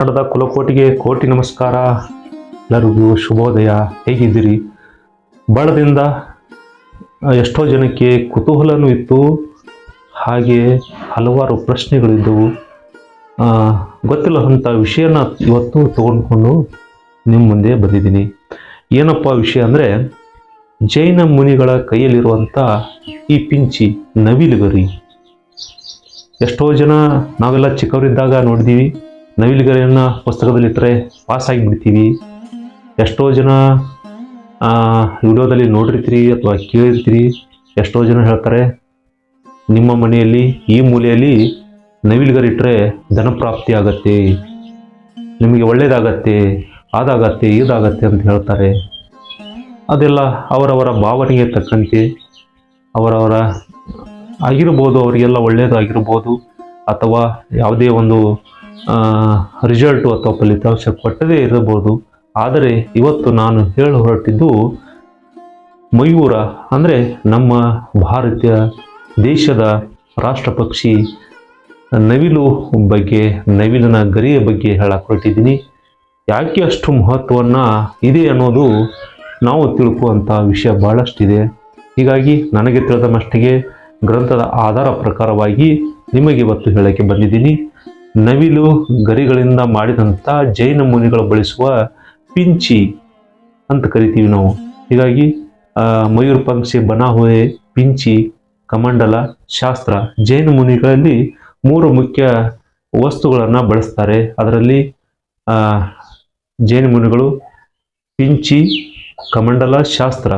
ಕನ್ನಡದ ಕುಲಕೋಟಿಗೆ ಕೋಟಿ ನಮಸ್ಕಾರ. ಎಲ್ಲರಿಗೂ ಶುಭೋದಯ. ಹೇಗಿದ್ದೀರಿ? ಬಳದಿಂದ ಆ, ಎಷ್ಟೋ ಜನಕ್ಕೆ ಕುತೂಹಲನೂ ಇತ್ತು. ಹಾಗೆ ಹಲವಾರು ಪ್ರಶ್ನೆಗಳಿದ್ದವು. ಗೊತ್ತಿಲ್ಲ ಅಂಥ ವಿಷಯನ ಇವತ್ತು ತಗೊಂಡ್ಕೊಂಡು ನಿಮ್ಮ ಮುಂದೆ ಬಂದಿದ್ದೀನಿ. ಏನಪ್ಪ ವಿಷಯ ಅಂದರೆ ಜೈನ ಮುನಿಗಳ ಕೈಯಲ್ಲಿರುವಂಥ ಈ ಪಿಂಚಿ ನವಿಲುಗರಿ. ಎಷ್ಟೋ ಜನ ನಾವೆಲ್ಲ ಚಿಕ್ಕವರಿದ್ದಾಗ ನೋಡಿದ್ದೀವಿ ನವಿಲುಗರಿಯನ್ನು ಪುಸ್ತಕದಲ್ಲಿಟ್ಟರೆ ಪಾಸ್ ಆಗಿಬಿಡ್ತೀವಿ ಎಷ್ಟೋ ಜನ ವಿಡಿಯೋದಲ್ಲಿ ನೋಡಿರ್ತೀರಿ ಅಥವಾ ಕೇಳಿರ್ತೀರಿ, ಎಷ್ಟೋ ಜನ ಹೇಳ್ತಾರೆ, ನಿಮ್ಮ ಮನೆಯಲ್ಲಿ, ಈ ಮೂಲೆಯಲ್ಲಿ ನವಿಲುಗರಿಟ್ಟರೆ ಧನಪ್ರಾಪ್ತಿ ಆಗತ್ತೆ, ನಿಮಗೆ ಒಳ್ಳೆಯದಾಗತ್ತೆ ಅದಾಗತ್ತೆ ಇದಾಗತ್ತೆ ಅಂತ ಹೇಳ್ತಾರೆ. ಅದೆಲ್ಲ ಅವರವರ ಭಾವನೆಗೆ ತಕ್ಕಂತೆ, ಅವರವರ ಆಗಿರ್ಬೋದು, ಅವರಿಗೆಲ್ಲ ಒಳ್ಳೆಯದಾಗಿರ್ಬೋದು ಅಥವಾ ಯಾವುದೇ ಒಂದು ರಿಸಲ್ಟು ಅಥವಾ ಫಲಿತಾಂಶ ಕೊಟ್ಟದೇ ಇರಬಹುದು. ಆದರೆ ಇವತ್ತು ನಾನು ಹೇಳ ಹೊರಟಿದ್ದು ಮಯೂರ ಅಂದರೆ ನಮ್ಮ ಭಾರತೀಯ ದೇಶದ ರಾಷ್ಟ್ರ ಪಕ್ಷಿ ನವಿಲು ಬಗ್ಗೆ, ನವಿಲಿನ ಗರಿಯ ಬಗ್ಗೆ ಹೇಳಕ್ಕೆ ಹೊರಟಿದ್ದೀನಿ. ಯಾಕೆ ಅಷ್ಟು ಮಹತ್ವವನ್ನು ಇದೆ ಅನ್ನೋದು ನಾವು ತಿಳ್ಕುವಂಥ ವಿಷಯ ಭಾಳಷ್ಟಿದೆ ಹೀಗಾಗಿ ನನಗೆ ತಿಳಿದ ಮಟ್ಟಿಗೆ ಗ್ರಂಥದ ಆಧಾರ ಪ್ರಕಾರವಾಗಿ ನಿಮಗೆ ಇವತ್ತು ಹೇಳಕ್ಕೆ ಬಂದಿದ್ದೀನಿ. ನವಿಲು ಗರಿಗಳಿಂದ ಮಾಡಿದಂಥ ಜೈನ ಮುನಿಗಳು ಬಳಸುವ ಪಿಂಚಿ ಅಂತ ಕರಿತೀವಿ ನಾವು. ಹೀಗಾಗಿ ಮಯೂರ್ ಪಂಕ್ಷಿ, ಬನಾಹುಯೆ, ಪಿಂಚಿ, ಕಮಂಡಲ, ಶಾಸ್ತ್ರ, ಜೈನ ಮುನಿಗಳಲ್ಲಿ ಮೂರು ಮುಖ್ಯ ವಸ್ತುಗಳನ್ನು ಬಳಸ್ತಾರೆ. ಅದರಲ್ಲಿ ಜೈನ ಮುನಿಗಳು ಪಿಂಚಿ, ಕಮಂಡಲ, ಶಾಸ್ತ್ರ.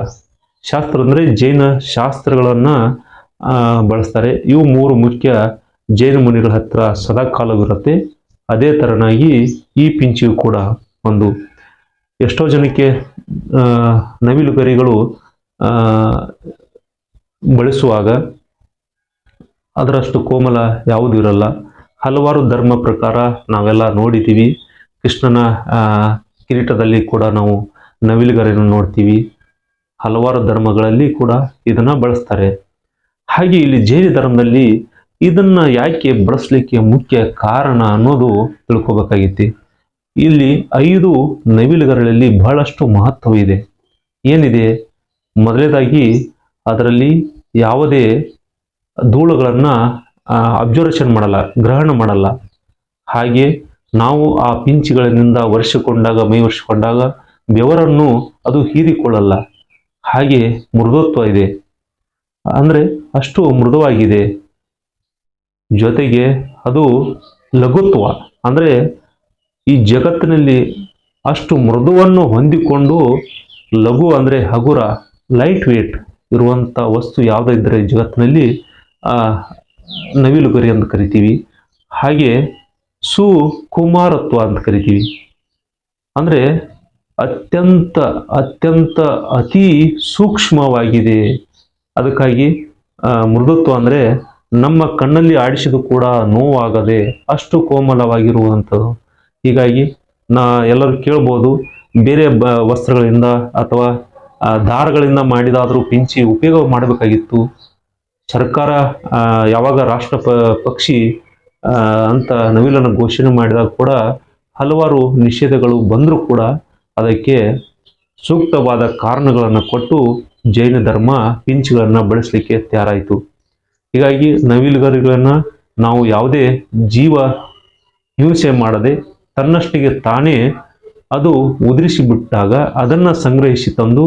ಶಾಸ್ತ್ರ ಅಂದರೆ ಜೈನ ಶಾಸ್ತ್ರಗಳನ್ನು ಬಳಸ್ತಾರೆ. ಇವು ಮೂರು ಮುಖ್ಯ ಜೈನ ಮುನಿಗಳ ಹತ್ರ ಸದಾಕಾಲವಿರುತ್ತೆ ಅದೇ ತರನಾಗಿ ಈ ಪಿಂಚಿಯು ಕೂಡ ಒಂದು ಎಷ್ಟೋ ಜನಕ್ಕೆ ನವಿಲು ಗರಿಗಳು ಬಳಸುವಾಗ ಅದರಷ್ಟು ಕೋಮಲ ಯಾವುದೂ ಇರಲ್ಲ. ಹಲವಾರು ಧರ್ಮ ಪ್ರಕಾರ ನಾವೆಲ್ಲ ನೋಡಿದ್ದೀವಿ. ಕೃಷ್ಣನ ಕಿರೀಟದಲ್ಲಿ ಕೂಡ ನಾವು ನವಿಲುಗರೆಯನ್ನು ನೋಡ್ತೀವಿ. ಹಲವಾರು ಧರ್ಮಗಳಲ್ಲಿ ಕೂಡ ಇದನ್ನು ಬಳಸ್ತಾರೆ. ಹಾಗೆ ಇಲ್ಲಿ ಜೈನ ಧರ್ಮದಲ್ಲಿ ಇದನ್ನ ಯಾಕೆ ಬಳಸಲಿಕ್ಕೆ ಮುಖ್ಯ ಕಾರಣ ಅನ್ನೋದು ತಿಳ್ಕೊಬೇಕಾಗಿತ್ತು. ಇಲ್ಲಿ ಐದು ನವಿಲುಗರಗಳಲ್ಲಿ ಬಹಳಷ್ಟು ಮಹತ್ವವಿದೆ ಏನಿದೆ? ಮೊದಲನೇದಾಗಿ ಅದರಲ್ಲಿ ಯಾವುದೇ ಧೂಳುಗಳನ್ನು ಅಬ್ಸರ್ವೇಷನ್ ಮಾಡಲ್ಲ, ಗ್ರಹಣ ಮಾಡಲ್ಲ. ಹಾಗೆ ನಾವು ಆ ಪಿಂಚಿಗಳಿಂದ ವರ್ಷಕೊಂಡಾಗ ಮೈ ವರ್ಷಕೊಂಡಾಗ ಬೆವರನ್ನು ಅದು ಹೀರಿಕೊಳ್ಳಲ್ಲ. ಹಾಗೆ ಮೃದುತ್ವ ಇದೆ. ಅಂದರೆ ಅಷ್ಟು ಮೃದುವಾಗಿದೆ. ಜೊತೆಗೆ ಅದು ಲಘುತ್ವ. ಅಂದರೆ ಈ ಜಗತ್ತಿನಲ್ಲಿ ಅಷ್ಟು ಮೃದುವನ್ನು ಹೊಂದಿಕೊಂಡು ಲಘು ಅಂದರೆ ಹಗುರ ಲೈಟ್ ವೇಟ್ ಇರುವಂಥ ವಸ್ತು ಯಾವುದಿದ್ದರೆ ಜಗತ್ತಿನಲ್ಲಿ ಆ, ನವಿಲುಗರಿ ಅಂತ ಕರಿತೀವಿ. ಹಾಗೆ ಸುಕುಮಾರತ್ವ ಅಂತ ಕರಿತೀವಿ. ಅಂದರೆ ಅತ್ಯಂತ ಅತ್ಯಂತ ಅತಿ ಸೂಕ್ಷ್ಮವಾಗಿದೆ. ಅದಕ್ಕಾಗಿ ಮೃದುತ್ವ ಅಂದರೆ ನಮ್ಮ ಕಣ್ಣಲ್ಲಿ ಆಡಿಸಿದು ಕೂಡ ನೋವಾಗದೆ ಅಷ್ಟು ಕೋಮಲವಾಗಿರುವಂಥದ್ದು. ಹೀಗಾಗಿ ನಾ ಎಲ್ಲರೂ ಕೇಳ್ಬೋದು, ಬೇರೆ ಬ ವಸ್ತ್ರಗಳಿಂದ ಅಥವಾ ದಾರಗಳಿಂದ ಮಾಡಿದಾದರೂ ಪಿಂಚಿ ಉಪಯೋಗ ಮಾಡಬೇಕಾಗಿತ್ತು. ಸರ್ಕಾರ ಯಾವಾಗ ರಾಷ್ಟ್ರ ಪಕ್ಷಿ ಅಂತ ನವಿಲನ್ನು ಘೋಷಣೆ ಮಾಡಿದಾಗ ಕೂಡ ಹಲವಾರು ನಿಷೇಧಗಳು ಬಂದರೂ ಕೂಡ ಅದಕ್ಕೆ ಸೂಕ್ತವಾದ ಕಾರಣಗಳನ್ನು ಕೊಟ್ಟು ಜೈನ ಧರ್ಮ ಪಿಂಚುಗಳನ್ನು ಬಳಸಲಿಕ್ಕೆ ತಯಾರಾಯಿತು. ಹೀಗಾಗಿ ನವಿಲುಗರಿಗಳನ್ನು ನಾವು ಯಾವುದೇ ಜೀವ ಹಿಂಸೆ ಮಾಡದೆ ತನ್ನಷ್ಟಿಗೆ ತಾನೇ ಅದು ಉದುರಿಸಿ ಬಿಟ್ಟಾಗ ಅದನ್ನು ಸಂಗ್ರಹಿಸಿ ತಂದು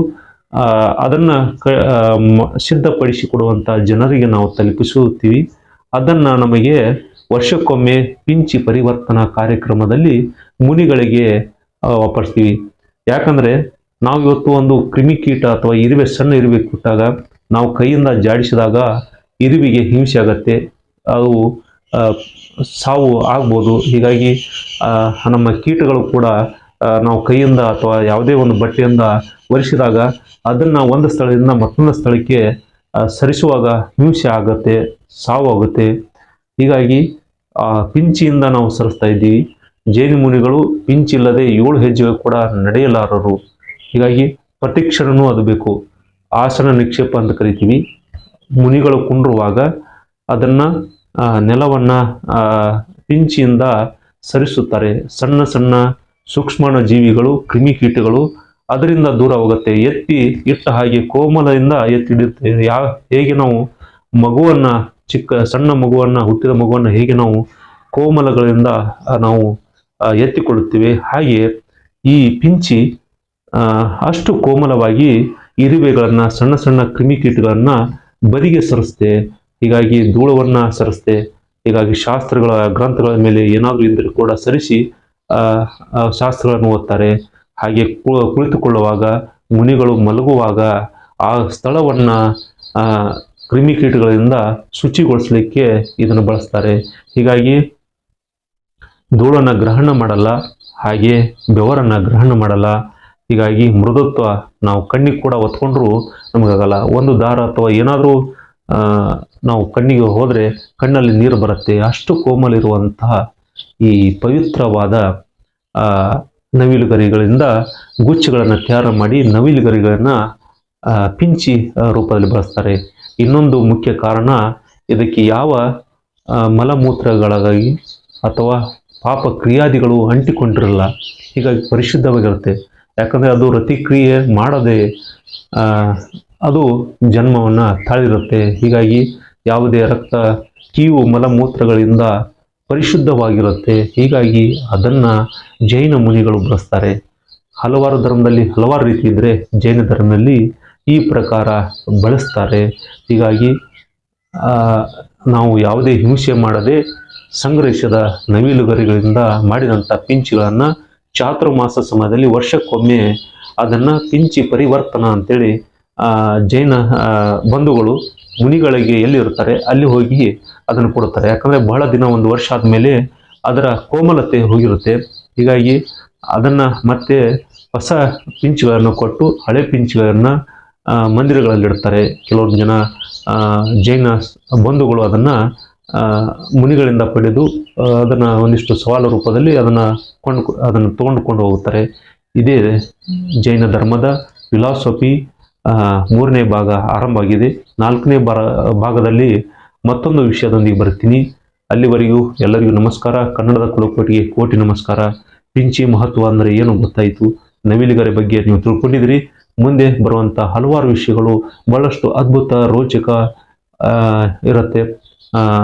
ಅದನ್ನು ಕ ಸಿದ್ಧಪಡಿಸಿ ಕೊಡುವಂಥ ಜನರಿಗೆ ನಾವು ತಲುಪಿಸುತ್ತೀವಿ. ಅದನ್ನು ನಮಗೆ ವರ್ಷಕ್ಕೊಮ್ಮೆ ಪಿಂಚಿ ಪರಿವರ್ತನಾ ಕಾರ್ಯಕ್ರಮದಲ್ಲಿ ಮುನಿಗಳಿಗೆ ವಾಪರ್ಸ್ತೀವಿ ಯಾಕಂದರೆ ನಾವು ಇವತ್ತು ಒಂದು ಕ್ರಿಮಿಕೀಟ ಅಥವಾ ಇರುವೆ ಸಣ್ಣ ಇರುವೆ ಕೊಟ್ಟಾಗ ನಾವು ಕೈಯಿಂದ ಜಾಡಿಸಿದಾಗ ಇರುವಿಗೆ ಹಿಂಸೆ ಆಗತ್ತೆ ಅವು ಸಾವು ಆಗ್ಬೋದು. ಹೀಗಾಗಿ ನಮ್ಮ ಕೀಟಗಳು ಕೂಡ ನಾವು ಕೈಯಿಂದ ಅಥವಾ ಯಾವುದೇ ಒಂದು ಬಟ್ಟೆಯಿಂದ ಒರೆಸಿದಾಗ ಅದನ್ನು ಒಂದು ಸ್ಥಳದಿಂದ ಮತ್ತೊಂದು ಸ್ಥಳಕ್ಕೆ ಸರಿಸುವಾಗ ಹಿಂಸೆ ಆಗುತ್ತೆ, ಸಾವು ಆಗುತ್ತೆ. ಹೀಗಾಗಿ ಪಿಂಚಿಯಿಂದ ನಾವು ಸರಿಸ್ತಾ ಇದ್ದೀವಿ. ಜೇನು ಮುನಿಗಳು ಪಿಂಚಿಲ್ಲದೆ ಏಳು ಹೆಜ್ಜೆ ಕೂಡ ನಡೆಯಲಾರರು. ಹೀಗಾಗಿ, ಪ್ರತಿಕ್ಷಣನೂ ಅದು ಬೇಕು. ಆಸನ ನಿಕ್ಷೇಪ ಅಂತ ಕರಿತೀವಿ. ಮುನಿಗಳು ಕುಂಡ್ರುವಾಗ ಅದನ್ನು ನೆಲವನ್ನು ಪಿಂಚಿಯಿಂದ ಸರಿಸುತ್ತಾರೆ. ಸಣ್ಣ ಸಣ್ಣ ಸೂಕ್ಷ್ಮಣ ಜೀವಿಗಳು ಕ್ರಿಮಿಕೀಟಗಳು ಅದರಿಂದ ದೂರ ಹೋಗುತ್ತೆ. ಎತ್ತಿ ಇಟ್ಟ ಹಾಗೆ ಕೋಮಲದಿಂದ ಎತ್ತಿಡುತ್ತೆ ಯಾವ ಹೇಗೆ ನಾವು ಮಗುವನ್ನ ಚಿಕ್ಕ, ಸಣ್ಣ ಮಗುವನ್ನ, ಹುಟ್ಟಿದ ಮಗುವನ್ನ ಹೇಗೆ ನಾವು ಕೋಮಲಗಳಿಂದ ನಾವು ಎತ್ತಿಕೊಳ್ಳುತ್ತೇವೆ. ಹಾಗೆ ಈ ಪಿಂಚಿ ಅಷ್ಟು ಕೋಮಲವಾಗಿ ಇರುವೆಗಳನ್ನ, ಸಣ್ಣ ಸಣ್ಣ ಕ್ರಿಮಿಕೀಟಗಳನ್ನ ಬದಿಗೆ ಸರಿಸ್ತೆ ಹೀಗಾಗಿ ಧೂಳವನ್ನು ಸರಿಸ್ತೆ ಹೀಗಾಗಿ ಶಾಸ್ತ್ರಗಳ ಗ್ರಂಥಗಳ ಮೇಲೆ ಏನಾದರೂ ಇದ್ದರೂ ಕೂಡ ಸರಿಸಿ ಶಾಸ್ತ್ರಗಳನ್ನು ಓದ್ತಾರೆ. ಹಾಗೆ ಕುಳಿತುಕೊಳ್ಳುವಾಗ, ಮುನಿಗಳು ಮಲಗುವಾಗ ಆ ಸ್ಥಳವನ್ನ ಕ್ರಿಮಿಕೀಟಗಳಿಂದ ಶುಚಿಗೊಳಿಸಲಿಕ್ಕೆ ಇದನ್ನು ಬಳಸ್ತಾರೆ. ಹೀಗಾಗಿ ಧೂಳನ್ನು ಗ್ರಹಣ ಮಾಡಲ್ಲ, ಹಾಗೆ ಬೆವರನ್ನು ಗ್ರಹಣ ಮಾಡಲ್ಲ ಹೀಗಾಗಿ ಮೃದುತ್ವ ನಾವು ಕಣ್ಣಿಗೆ ಕೂಡ ಒತ್ಕೊಂಡ್ರೂ ನಮಗಾಗಲ್ಲ. ಒಂದು ದಾರ ಅಥವಾ ಏನಾದರೂ ನಾವು ಕಣ್ಣಿಗೆ ಹೋದರೆ ಕಣ್ಣಲ್ಲಿ ನೀರು ಬರುತ್ತೆ. ಅಷ್ಟು ಕೋಮಲಿರುವಂತಹ ಈ ಪವಿತ್ರವಾದ ನವಿಲುಗರಿಗಳಿಂದ ಗುಚ್ಚಗಳನ್ನು ತಯಾರು ಮಾಡಿ ನವಿಲುಗರಿಗಳನ್ನು ಪಿಂಚಿ ರೂಪದಲ್ಲಿ ಬಳಸ್ತಾರೆ. ಇನ್ನೊಂದು ಮುಖ್ಯ ಕಾರಣ, ಇದಕ್ಕೆ ಯಾವ ಮಲಮೂತ್ರಗಳಾಗಿ ಅಥವಾ ಪಾಪ ಕ್ರಿಯಾದಿಗಳು ಅಂಟಿಕೊಂಡಿರಲ್ಲ. ಹೀಗಾಗಿ ಪರಿಶುದ್ಧವಾಗಿರುತ್ತೆ. ಯಾಕಂದರೆ ಅದು ರತಿಕ್ರಿಯೆ ಮಾಡದೆ ಅದು ಜನ್ಮವನ್ನು ತಾಳಿರುತ್ತೆ. ಹೀಗಾಗಿ ಯಾವುದೇ ರಕ್ತ ಕೀವು ಮಲಮೂತ್ರಗಳಿಂದ ಪರಿಶುದ್ಧವಾಗಿರುತ್ತೆ. ಹೀಗಾಗಿ ಅದನ್ನು ಜೈನ ಮುನಿಗಳು ಬಳಸ್ತಾರೆ. ಹಲವಾರು ಧರ್ಮದಲ್ಲಿ ಹಲವಾರು ರೀತಿ ಇದ್ದರೆ ಜೈನ ಧರ್ಮದಲ್ಲಿ ಈ ಪ್ರಕಾರ ಬಳಸ್ತಾರೆ. ಹೀಗಾಗಿ ನಾವು ಯಾವುದೇ ಹಿಂಸೆ ಮಾಡದೆ ಸಂಗ್ರಹಿಸಿದ ನವಿಲುಗರಿಗಳಿಂದ ಮಾಡಿದಂಥ ಪಿಂಚಿಗಳನ್ನು ಚಾತುರ್ಮಾಸ ಸಮಯದಲ್ಲಿ ವರ್ಷಕ್ಕೊಮ್ಮೆ ಅದನ್ನು ಪಿಂಚಿ ಪರಿವರ್ತನ ಅಂತೇಳಿ ಜೈನ ಬಂಧುಗಳು ಮುನಿಗಳಿಗೆ ಎಲ್ಲಿರ್ತಾರೆ ಅಲ್ಲಿ ಹೋಗಿ ಅದನ್ನು ಕೊಡುತ್ತಾರೆ. ಯಾಕಂದರೆ ಬಹಳ ದಿನ ಒಂದು ವರ್ಷ ಆದಮೇಲೆ ಅದರ ಕೋಮಲತೆ ಹೋಗಿರುತ್ತೆ. ಹೀಗಾಗಿ ಅದನ್ನು ಮತ್ತೆ ಹೊಸ ಪಿಂಚುಗಳನ್ನು ಕೊಟ್ಟು ಹಳೆ ಪಿಂಚುಗಳನ್ನು ಮಂದಿರಗಳಲ್ಲಿಡ್ತಾರೆ. ಕೆಲವೊಂದು ಜನ ಜೈನ ಬಂಧುಗಳು ಅದನ್ನು ಮುನಿಗಳಿಂದ ಪಡೆದು ಅದನ್ನು ಒಂದಿಷ್ಟು ಸವಾಲು ರೂಪದಲ್ಲಿ ಅದನ್ನು ಕೊಂಡು, ಅದನ್ನು ತಗೊಂಡುಕೊಂಡು ಹೋಗುತ್ತಾರೆ. ಇದೇ ಜೈನ ಧರ್ಮದ ಫಿಲಾಸಫಿ ಮೂರನೇ ಭಾಗ ಆರಂಭ ಆಗಿದೆ. ನಾಲ್ಕನೇ ಬಾರ, ಭಾಗದಲ್ಲಿ ಮತ್ತೊಂದು ವಿಷಯದೊಂದಿಗೆ ಬರ್ತೀನಿ. ಅಲ್ಲಿವರೆಗೂ ಎಲ್ಲರಿಗೂ ನಮಸ್ಕಾರ. ಕನ್ನಡದ ಕುಲಕೋಟಿಗೆ ಕೋಟಿ ನಮಸ್ಕಾರ. ಪಿಂಚಿ ಮಹತ್ವ ಅಂದರೆ ಏನು ಗೊತ್ತಾಯಿತು? ನವಿಲಿಗರ ಬಗ್ಗೆ ನೀವು ತಿಳ್ಕೊಂಡಿದ್ದೀರಿ. ಮುಂದೆ ಬರುವಂಥ ಹಲವಾರು ವಿಷಯಗಳು ಬಹಳಷ್ಟು ಅದ್ಭುತ ರೋಚಕ ಇರುತ್ತೆ.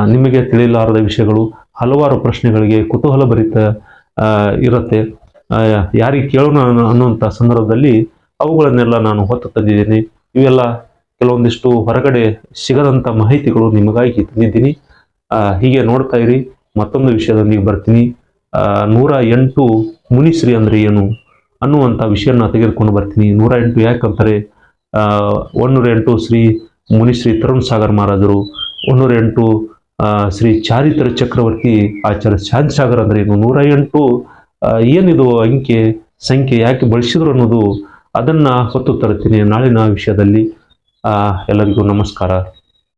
ನಿಮಗೆ ತಿಳಿಲಾರದ ವಿಷಯಗಳು ಹಲವಾರು ಪ್ರಶ್ನೆಗಳಿಗೆ ಕುತೂಹಲ ಭರಿತ ಇರುತ್ತೆ. ಯಾರಿಗೆ ಕೇಳೋಣ ಅನ್ನೋ- ಅನ್ನುವಂಥ ಸಂದರ್ಭದಲ್ಲಿ ಅವುಗಳನ್ನೆಲ್ಲ ನಾನು ಹೊತ್ತು ತಂದಿದ್ದೀನಿ. ಇವೆಲ್ಲ ಕೆಲವೊಂದಿಷ್ಟು ಹೊರಗಡೆ ಸಿಗದಂಥ ಮಾಹಿತಿಗಳು ನಿಮಗಾಗಿ ತಂದಿದ್ದೀನಿ. ಹೀಗೆ ನೋಡ್ತಾ ಇರಿ. ಮತ್ತೊಂದು ವಿಷಯದೊಂದಿಗೆ ಬರ್ತೀನಿ. ನೂರ ಎಂಟು ಮುನಿಶ್ರೀ ಅಂದರೆ ಏನು ಅನ್ನುವಂಥ ವಿಷಯನ ತೆಗೆದುಕೊಂಡು ಬರ್ತೀನಿ. ನೂರ ಎಂಟು ಯಾಕಂತಾರೆ ಒಂದೂರ ಎಂಟು ಶ್ರೀ ಮುನಿಶ್ರೀ ತರುಣ್ ಸಾಗರ್ ಮಹಾರಾಜರು. ಒಂದೂರ ಎಂಟು ಶ್ರೀ ಚಾರಿತ್ರ ಚಕ್ರವರ್ತಿ ಆಚಾರ್ಯ ಶಾಂತಿ ಸಾಗರ್ ಅಂದ್ರೆ ಏನು ನೂರ ಎಂಟು ಏನಿದು ಅಂಕೆ, ಸಂಖ್ಯೆ ಯಾಕೆ ಬಳಸಿದ್ರು ಅನ್ನೋದು ಅದನ್ನ ಹೊತ್ತು ತರುತ್ತೀನಿ ನಾಳಿನ ವಿಷಯದಲ್ಲಿ. ಎಲ್ಲರಿಗೂ ನಮಸ್ಕಾರ.